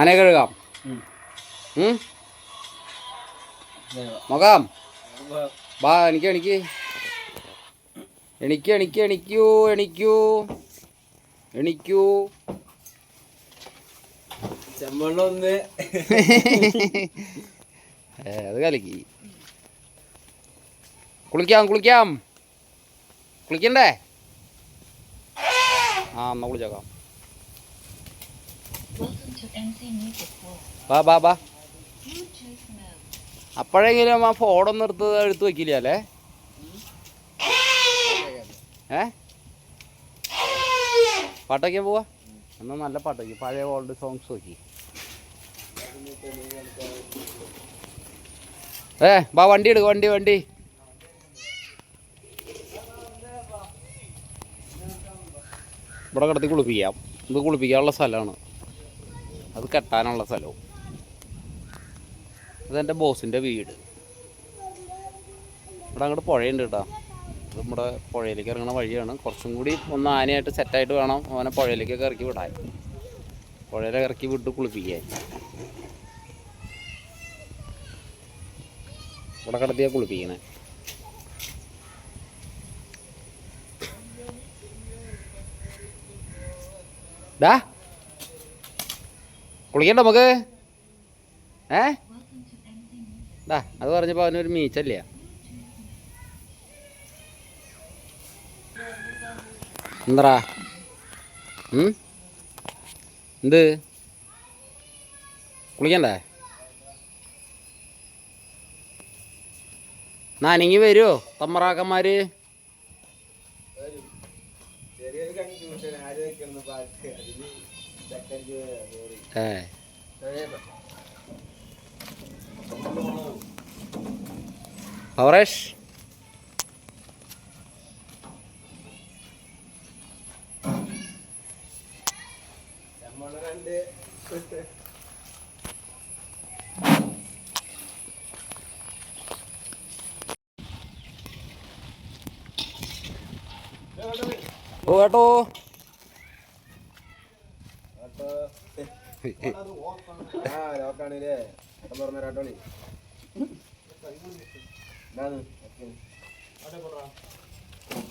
ആനയെ കഴുകാം? നോക്കാം ബാ എനിക്ക് എനിക്ക് എനിക്ക് എനിക്ക് എണിക്കൂ എണിക്കൂ. എണിക്കൂ. ചെമ്മണ്ണൊന്ന്. അത് കലക്കി. കുളിക്കാം കുളിക്കാം. കുളിക്കണ്ടേ? ആ എന്നാ കുളിച്ചേക്കാം. ബാ ബാ ബാ. അപ്പോഴെങ്കിലും ആ ഫോണൊന്നും എടുത്ത് എടുത്ത് വെക്കില്ല അല്ലേ? ഏ? പാട്ടൊക്കെ പോവാ? എന്നാ നല്ല പാട്ടൊക്കെ പഴയ ഓൾഡ് സോങ്സ് നോക്കി. ഏ ബാ വണ്ടി എടുക്ക വണ്ടി വണ്ടി. ഇവിടെ കിടത്തി കുളിപ്പിക്കാം. ഇത് കുളിപ്പിക്കാനുള്ള സ്ഥലമാണ്. അത് കെട്ടാനുള്ള സ്ഥലവും. ഇതെന്റെ ബോസിന്റെ വീട്. ഇവിടെ അങ്ങോട്ട് പുഴയുണ്ട് കേട്ടോ. നമ്മുടെ പുഴയിലേക്ക് ഇറങ്ങുന്ന വഴിയാണ്. കുറച്ചും കൂടി ഒന്ന് ആനയായിട്ട് സെറ്റായിട്ട് വേണം അവനെ പുഴയിലേക്കൊക്കെ ഇറക്കി വിടാൻ. പുഴയിലെ ഇറക്കി വിട്ട് കുളിപ്പിക്കാൻ. ഇവിടെ കിടത്തിയാണ് കുളിപ്പിക്കണേ. ഡാ കുളിക്കണ്ട നമുക്ക്? ഏ? ദാ അത് പറഞ്ഞപ്പോൾ അവനൊരു മീച്ചല്ല? എന്താ എന്ത്? കുളിക്കണ്ടേ? നനങ്ങി വരുമോ തമ്മറാക്കന്മാര്? ചെറിയൊരു കൺഫ്യൂഷൻ ആര് വെക്കുന്ന പാട്ട് അതിന് പവറേഷ് ഓ കേട്ടോ ഓട്ടോ ആ ലോക്കാണില്ലേ പറഞ്ഞ രാട്ടോളി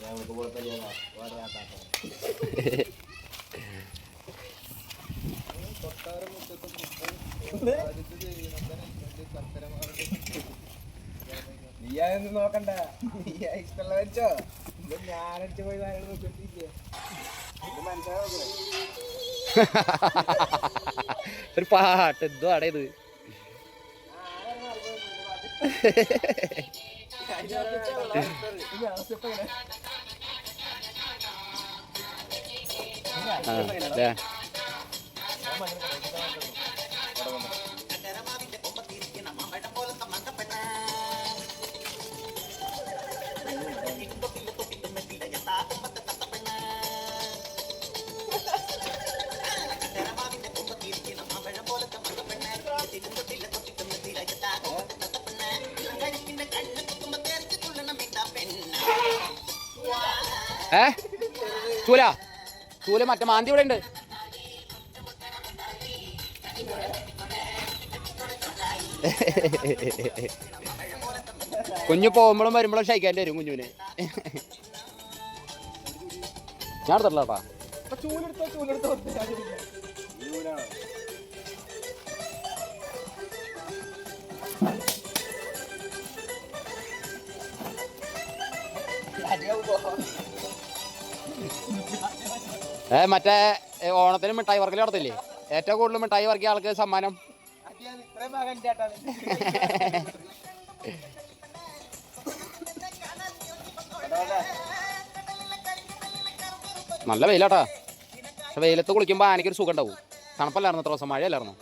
ഞങ്ങൾക്ക് കുഴപ്പമില്ല നീയായൊന്നും നോക്കണ്ട നീയാ ഇഷ്ടമുള്ള വെച്ചോ ഞാനടിച്ചു പോയി നാളെ നോക്കിയിട്ടില്ലേ ഇത് മനസ്സിലാവേ ഒരു പാട്ട് എന്തോ ആടെ ഇത്. ആ ഏ? ചൂല. ചൂല മറ്റേ മാന്തി ഇവിടെ ഉണ്ട്. കുഞ്ഞു പോകുമ്പോഴും വരുമ്പോഴും ഷൈക്കാൻ വരും കുഞ്ഞുവിന്. ഞാൻ എടുത്തിട്ടില്ല കേട്ടാ ചൂലെടുത്തോ. ചൂലെടുത്തോ. ഏ മറ്റേ ഓണത്തിന് മിഠായി വർക്കൽ നടത്തില്ലേ? ഏറ്റവും കൂടുതൽ മിഠായി വർക്കിയ ആൾക്ക് സമ്മാനം. നല്ല വെയിലാട്ടാ. പക്ഷെ വെയിലത്ത് കുളിക്കുമ്പോൾ ആനയ്ക്കൊരു സുഖം ഉണ്ടാവും തണുപ്പല്ലായിരുന്നു ഇത്ര ദിവസം? മഴയല്ലായിരുന്നു?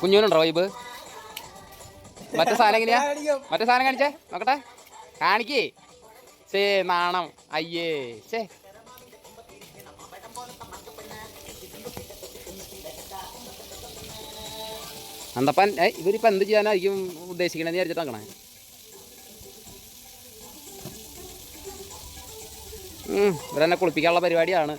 കുഞ്ഞുനുണ്ടോ പേരോട്ട് മറ്റേ സാധനം എങ്ങനെയാ? മറ്റേ സാധനം കാണിച്ചേ? നോക്കട്ടെ. കാണിക്കേ. സേ നാണം. അയ്യേ ചേ അന്തപ്പൻ ഏ ഇവരിപ്പോൾ എന്ത് ചെയ്യാനായിരിക്കും ഉദ്ദേശിക്കണമെന്ന് വിചാരിച്ചിട്ടാക്കണേ ഇവരെന്നെ കുളിപ്പിക്കാനുള്ള പരിപാടിയാണ്.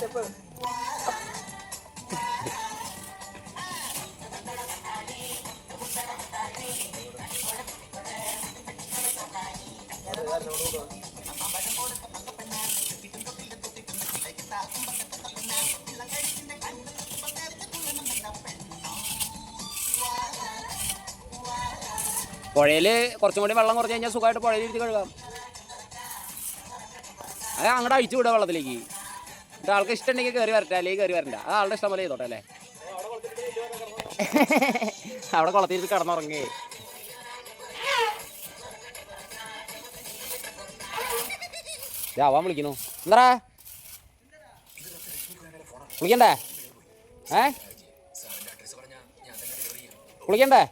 చెప్పండి പുഴയിൽ കുറച്ചും കൂടി വെള്ളം കുറച്ച് കഴിഞ്ഞാൽ സുഖമായിട്ട് പുഴയിൽ ഇരുത്തി കഴുകാം. അത് അങ്ങോട്ട് അഴിച്ചു വിടുക വെള്ളത്തിലേക്ക്. എന്നിട്ട് ആൾക്ക് ഇഷ്ടമുണ്ടെങ്കിൽ കയറി വരട്ടെ അല്ലെങ്കിൽ കയറി വരണ്ട. അത് ആളുടെ ഇഷ്ടം പോലെ ചെയ്തോട്ടെ അല്ലേ? അവിടെ കുളത്തിരുത്തി കിടന്നുറങ്ങേ. ദേ അവൻ വിളിക്കുന്നു. എന്താ വിളിക്കണ്ടേ? ഏ? വിളിക്കണ്ടേ?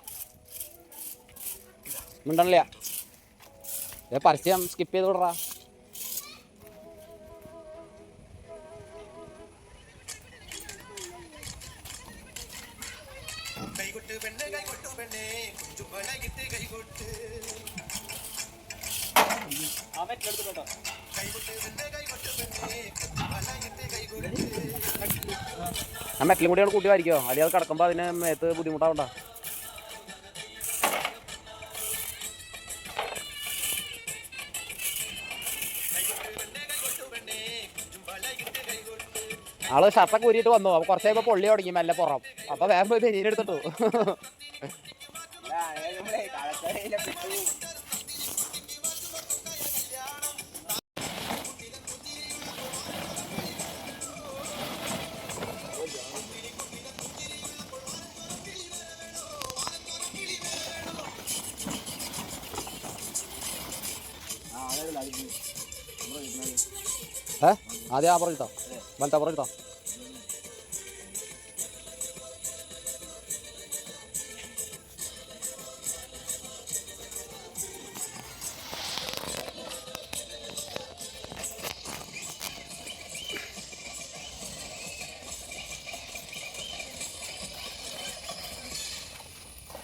മിണ്ടണില്ല. ഏ പരസ്യം സ്കിപ്പ് ചെയ്ത് വിടറാ. ഞാൻ മെറ്റലും കൂടി കൂട്ടി വായിക്കോ അല്ലെങ്കിൽ അത് കിടക്കുമ്പോൾ അതിന് മേത്ത് ബുദ്ധിമുട്ടാവണ്ട. ആൾ ഷർട്ടൊക്കെ ഊരിയിട്ട് വന്നു. അപ്പൊ കുറച്ച് കഴിയുമ്പോൾ പൊള്ളി തുടങ്ങി മെല്ലെ പുറം. അപ്പൊ വേഗം പോയി ബനിയൻ ഏ? ആദ്യം ആ പറഞ്ഞിട്ടോ വലത്തെ പറഞ്ഞിട്ടോ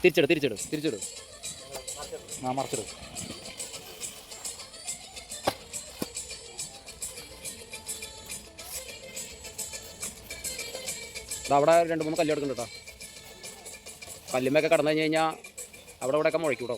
തിരിച്ചെടു തിരിച്ചെടു തിരിച്ചെടു. ആ മറച്ചിട്. അവിടെ രണ്ട് മൂന്ന് കല്ലെടുക്കുന്നുണ്ട് കേട്ടോ. കല്ലുമ്മയൊക്കെ കടന്നു കഴിഞ്ഞ് കഴിഞ്ഞാൽ അവിടെ ഇവിടെയൊക്കെ മുഴക്കി കേട്ടോ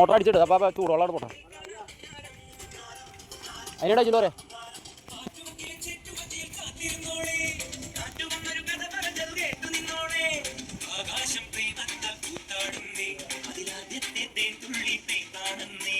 മോട്ടർ അടിച്ചിട്ട് അപ്പം ചൂട് വെള്ളം പോട്ടെ. അതിനിടെ പറയാം ആകാശം പെയ്താൽ കൂത്താടുന്നേ. അതിലാദ്യത്തെ തേൻ തുള്ളി പെയ്താണെന്നേ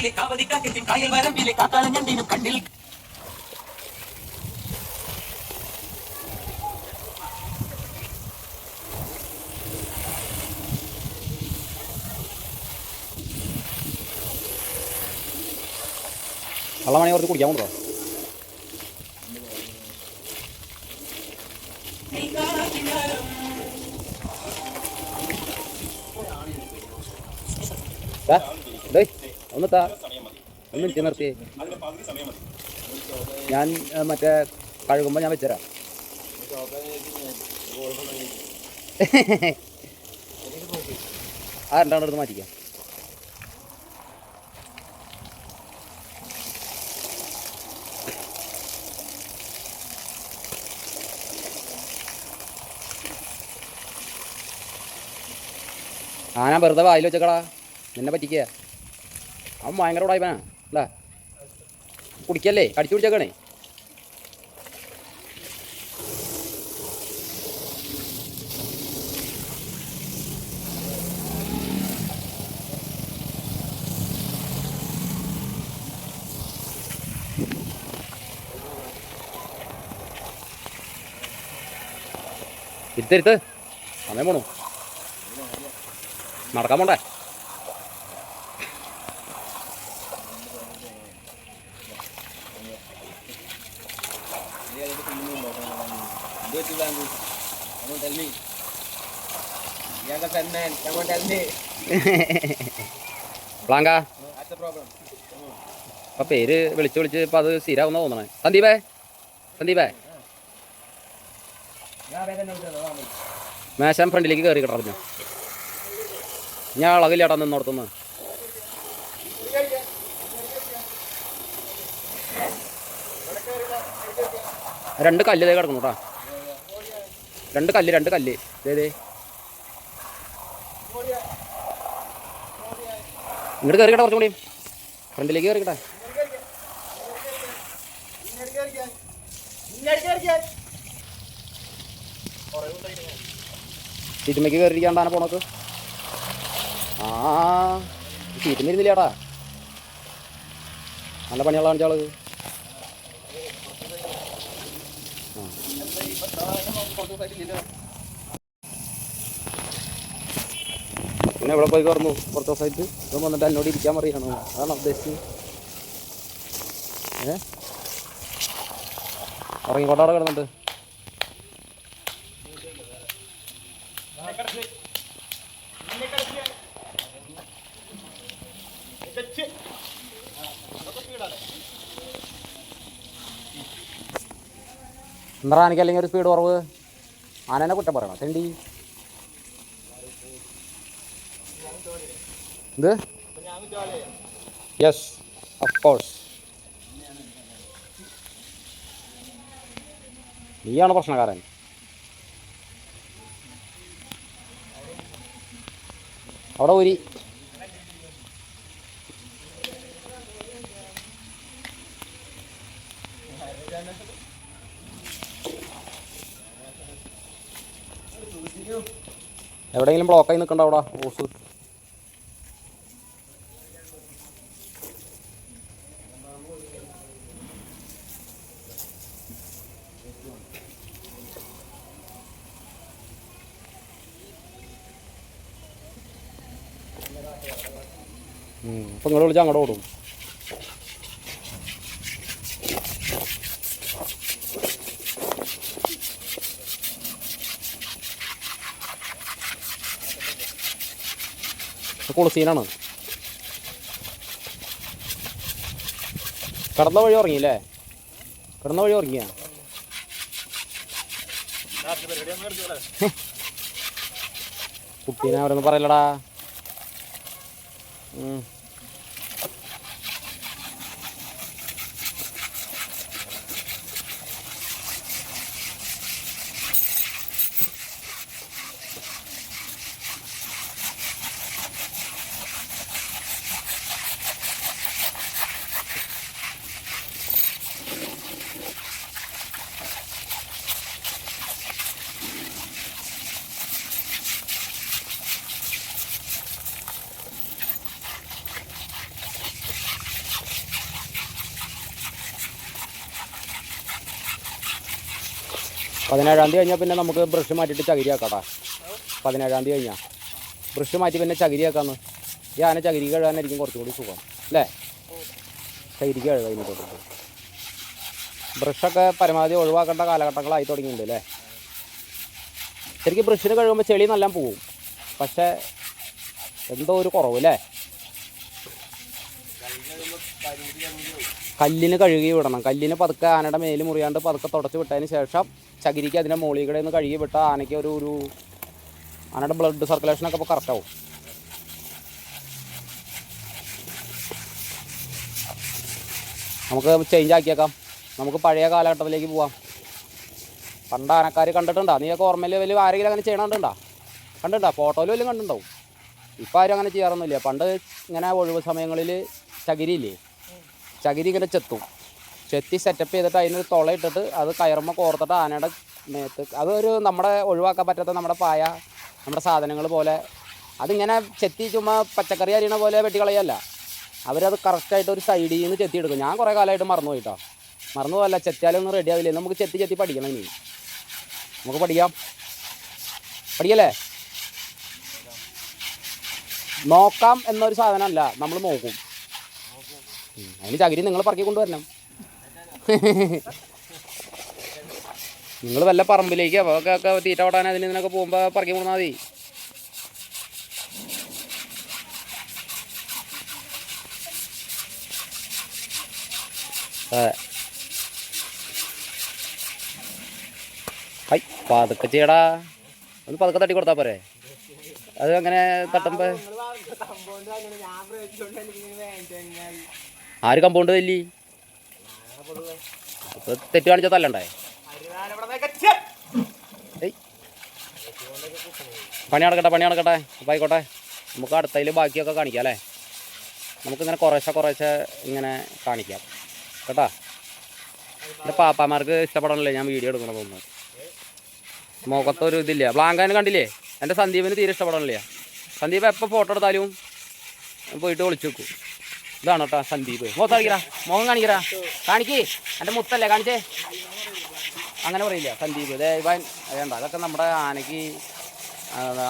കസുതിക്കാവിലെ കാവതിക്കാക്കത്തിൽ കായൽ വരമ്പിലെ കാട്ടാളഞ്ഞണ്ടിനും കണ്ണിൽ. വെള്ളമണി കുറച്ച് കുടിക്കാൻ കൊണ്ടോ ഒന്ന് താ ഒന്ന് മിനിറ്റ് നിർത്തി. ഞാൻ മറ്റേ കഴുകുമ്പോൾ ഞാൻ വെച്ചുതരാം ആ രണ്ടാണ് എടുത്ത് മാറ്റിക്കാം. ആ ഞാൻ വെറുതെ വായിൽ വെച്ചക്കടാ. നിന്നെ പറ്റിക്കുക അവൻ ഭയങ്കര ഉടായ്പനാ. അല്ലേ കുടിക്കല്ലേ? കടിച്ചു കുടിച്ചേക്കണേ. ഇരുത്തരുത്ത്. സമയം പോണു. നടക്കാൻ പോണ്ടേ Do it, Bamboo. Come on, tell me. Pen man. Come on, tell me. പ്ലാങ്ക That's the problem. അപ്പം പേര് വിളിച്ച് വിളിച്ച് ഇപ്പൊ അത് സ്ഥിരാവുന്ന തോന്നണേ സന്ദീപേ സന്ദീപേ ഞാൻ വേദന വാ മേശാൻ ഫ്രണ്ടിലേക്ക് കയറി കിടന്നു ഞാൻ അളകില്ലാട്ടാ നിന്നോടത്തുനിന്ന് രണ്ട് കല്ല് ഇതേ കിടക്കുന്നു കേട്ടാ രണ്ട് കല്ല് രണ്ട് കല്ല് ഇതേ ഇങ്ങോട്ട് കയറിക്കട്ടെ കിട്ടാ കുറച്ചും കൂടി. ഫ്രണ്ടിലേക്ക് കയറിക്കട്ടെ കിട്ടാ സീറ്റുമ്മയ്ക്ക് കയറിയിരിക്കാണ്ടാണ് പോണക്ക്. ആ സീറ്റും ഇരുന്നില്ലേട്ടാ നല്ല പണിയുള്ള കാണിച്ചാൾ പിന്നെ ഇവിടെ പോയി കയറുന്നു കുറച്ച് ദിവസമായിട്ട് ഇപ്പം വന്നിട്ട് എന്നോട് ഇരിക്കാൻ പറയണോ. അതാണ് ഉദ്ദേശിച്ചത് ഏ? ഇറങ്ങിക്കോട്ടവിടെ കിടന്നിട്ട്. എന്താ എനിക്ക് അല്ലെങ്കിൽ ഒരു സ്പീഡ് കുറവ്. ആനേനെ കുറ്റം പറയണം? തെണ്ടി. ഇത്? യെസ് ഓഫ് കോഴ്സ് നീയാണ് പ്രശ്നക്കാരൻ? അവിടെ ഒരു എവിടെയെങ്കിലും ബ്ലോക്കായി നിൽക്കണ്ട അവിടെ ഓസ് അപ്പം അങ്ങോട്ട് ഓടും. കൂൾ സീനാണ് കടന്ന വഴി ഉറങ്ങിയില്ലേ? കിടന്ന വഴി ഉറങ്ങിയ? കുട്ടീനെ അവരൊന്നും പറയലടാ പതിനേഴാം തീയതി കഴിഞ്ഞാൽ പിന്നെ നമുക്ക് ബ്രഷ് മാറ്റിയിട്ട് ചകിരി ആക്കാട്ടാ പതിനേഴാം തീയതി കഴിഞ്ഞാൽ ബ്രഷ് മാറ്റി പിന്നെ ചകിരി ആക്കാന്ന് ഈ ആന ചകിരി കഴുകാനായിരിക്കും കുറച്ചും കൂടി സുഖം. അല്ലേ? ചകിരിക്ക് കഴുകാം തൊട്ടിട്ട്. ബ്രഷൊക്കെ പരമാവധി ഒഴിവാക്കേണ്ട കാലഘട്ടങ്ങളായി തുടങ്ങിയിട്ടുണ്ട് അല്ലേ? ശരിക്കും ബ്രഷിന് കഴുകുമ്പോൾ ചെളി നല്ല പോവും. പക്ഷേ എന്തോ ഒരു കുറവ് അല്ലേ? കല്ലിന് കഴുകി വിടണം. കല്ലിന് പതുക്കെ ആനയുടെ മേൽ മുറിയാണ്ട് പതുക്കെ തുടച്ച് വിട്ടതിന് ശേഷം ചകിരിക്ക് അതിന്റെ മുകളിൽ കൂടെ ഒന്ന് കഴുകി വിട്ടാൽ ആനയ്ക്ക് ഒരു ഒരു ആനയുടെ ബ്ലഡ് സർക്കുലേഷനൊക്കെ ഇപ്പോൾ കറക്റ്റ് ആവും. നമുക്ക് ചേഞ്ച് ആക്കിയേക്കാം. നമുക്ക് പഴയ കാലഘട്ടത്തിലേക്ക് പോവാം. പണ്ട് ആനക്കാർ കണ്ടിട്ടുണ്ടോ? നീയൊക്കെ ഓർമ്മയിൽ വലിയ ആരെങ്കിലും അങ്ങനെ ചെയ്യണുണ്ടോ കണ്ടിട്ടുണ്ടോ? ഫോട്ടോയിൽ വല്ലതും കണ്ടിട്ടുണ്ടാവും. ഇപ്പം ആരും അങ്ങനെ ചെയ്യാറൊന്നുമില്ല. പണ്ട് ഇങ്ങനെ ഒഴിവ് സമയങ്ങളിൽ ചകിരിയില്ലേ ചകിരി ഇങ്ങനെ ചെത്തും. ചെത്തി സെറ്റപ്പ് ചെയ്തിട്ട് അതിനൊരു തുള ഇട്ടിട്ട് അത് കയറുമ്പോൾ കോർത്തിട്ട് ആനയുടെ മേത്ത്. അതൊരു നമ്മുടെ ഒഴിവാക്കാൻ പറ്റാത്ത നമ്മുടെ പായ നമ്മുടെ സാധനങ്ങൾ പോലെ. അതിങ്ങനെ ചെത്തി ചുമ്മാ പച്ചക്കറി അരിയണ പോലെ വെട്ടിക്കളയല്ല. അവരത് കറക്റ്റായിട്ട് ഒരു സൈഡിൽ നിന്ന് ചെത്തി എടുക്കും. ഞാൻ കുറേ കാലമായിട്ട് മറന്നു പോയിട്ടോ. മറന്നു പോകല്ല ചെത്തിയാലൊന്നും റെഡി ആവില്ല. നമുക്ക് ചെത്തി ചെത്തി പഠിക്കണം ഇനി. നമുക്ക് പഠിക്കാം. പഠിക്കല്ലേ? നോക്കാം എന്നൊരു സാധനമല്ല. നമ്മൾ നോക്കും. അതിന് ചകിരി നിങ്ങൾ പറക്കി കൊണ്ടുവരണം. നിങ്ങൾ വല്ല പറമ്പിലേക്ക് അപ്പോൾ ഒക്കെ തീറ്റ ഓടാൻ അതിന് ഇതിനൊക്കെ പോകുമ്പോൾ പറക്കി കൊണ്ടുവന്നാൽ മതി. അതെ. ഹൈ പതുക്കെ ചെയ്യടാ. ഒന്ന് പതുക്കെ തട്ടി കൊടുത്താൽ പോരെ. അത് അങ്ങനെ കഴിഞ്ഞാൽ ആര് കമ്പൗണ്ട് തല്ലി? ഇപ്പൊ തെറ്റ് കാണിച്ചാൽ തല്ലണ്ടേ? പണി നടക്കട്ടെ പണി നടക്കട്ടെ. അപ്പം ആയിക്കോട്ടെ. നമുക്ക് അടുത്തതിൽ ബാക്കിയൊക്കെ കാണിക്കാം അല്ലേ? നമുക്കിങ്ങനെ കുറേശ്ശെ കുറേശ്ശെ ഇങ്ങനെ കാണിക്കാം. കേട്ടാ? എന്റെ പാപ്പാമാർക്ക് ഇഷ്ടപ്പെടണല്ലേ ഞാൻ വീഡിയോ എടുക്കണം തോന്നുന്നു മുഖത്തൊരു ഇതില്ല? ബ്ലാങ്കാനും കണ്ടില്ലേ? എന്റെ സന്ദീപിന് തീരെ ഇഷ്ടപ്പെടണില്ല സന്ദീപ് എപ്പോൾ ഫോട്ടോ എടുത്താലും പോയിട്ട് വിളിച്ചു വെക്കും. ഇതാണ് കേട്ടോ സന്ദീപ്. മുഖത്ത് കാണിക്കടാ. മുഖം കാണിക്കടാ. കാണിക്ക്. എന്റെ മുത്തല്ലേ കാണിച്ചേ. അങ്ങനെ പറയില്ല സന്ദീപ്. ദേ ഇവൻ വേണ്ട അതൊക്കെ നമ്മുടെ ആനയ്ക്ക്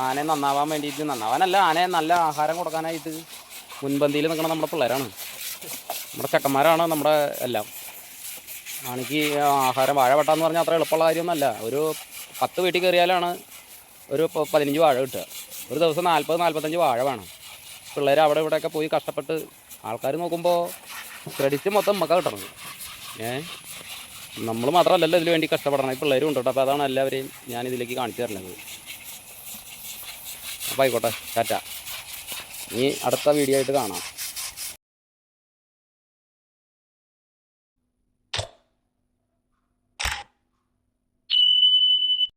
ആനയെ നന്നാവാൻ വേണ്ടിയിട്ട് നന്നാവാനല്ല ആനയെ നല്ല ആഹാരം കൊടുക്കാനായിട്ട് മുൻപന്തിയിൽ നിൽക്കുന്ന നമ്മുടെ പിള്ളേരാണ്. നമ്മുടെ ചെക്കന്മാരാണ് നമ്മുടെ എല്ലാം. ആനയ്ക്ക് ആഹാരം വാഴ വെട്ടാന്ന് പറഞ്ഞാൽ അത്ര എളുപ്പമുള്ള കാര്യമൊന്നുമല്ല. ഒരു പത്ത് വീട്ടിൽ കയറിയാലാണ് ഒരു പതിനഞ്ച് വാഴ കിട്ടുക. ഒരു ദിവസം നാൽപ്പത് നാൽപ്പത്തഞ്ച് വാഴ വേണം. പിള്ളേർ അവിടെ ഇവിടെയൊക്കെ പോയി കഷ്ടപ്പെട്ട് ആൾക്കാർ നോക്കുമ്പോൾ ക്രെഡിറ്റ് മൊത്തം നമുക്ക് കിട്ടണം. ഏ? നമ്മൾ മാത്രമല്ലല്ലോ ഇതിന് വേണ്ടി കഷ്ടപ്പെടണം. ഈ പിള്ളേരും ഉണ്ട് കേട്ടോ. അപ്പോൾ അതാണ് എല്ലാവരെയും ഞാൻ ഇതിലേക്ക് കാണിച്ചു തരുന്നത്. അപ്പോൾ ആയിക്കോട്ടെ ടാറ്റ. ഇനി അടുത്ത വീഡിയോ ആയിട്ട് കാണാം.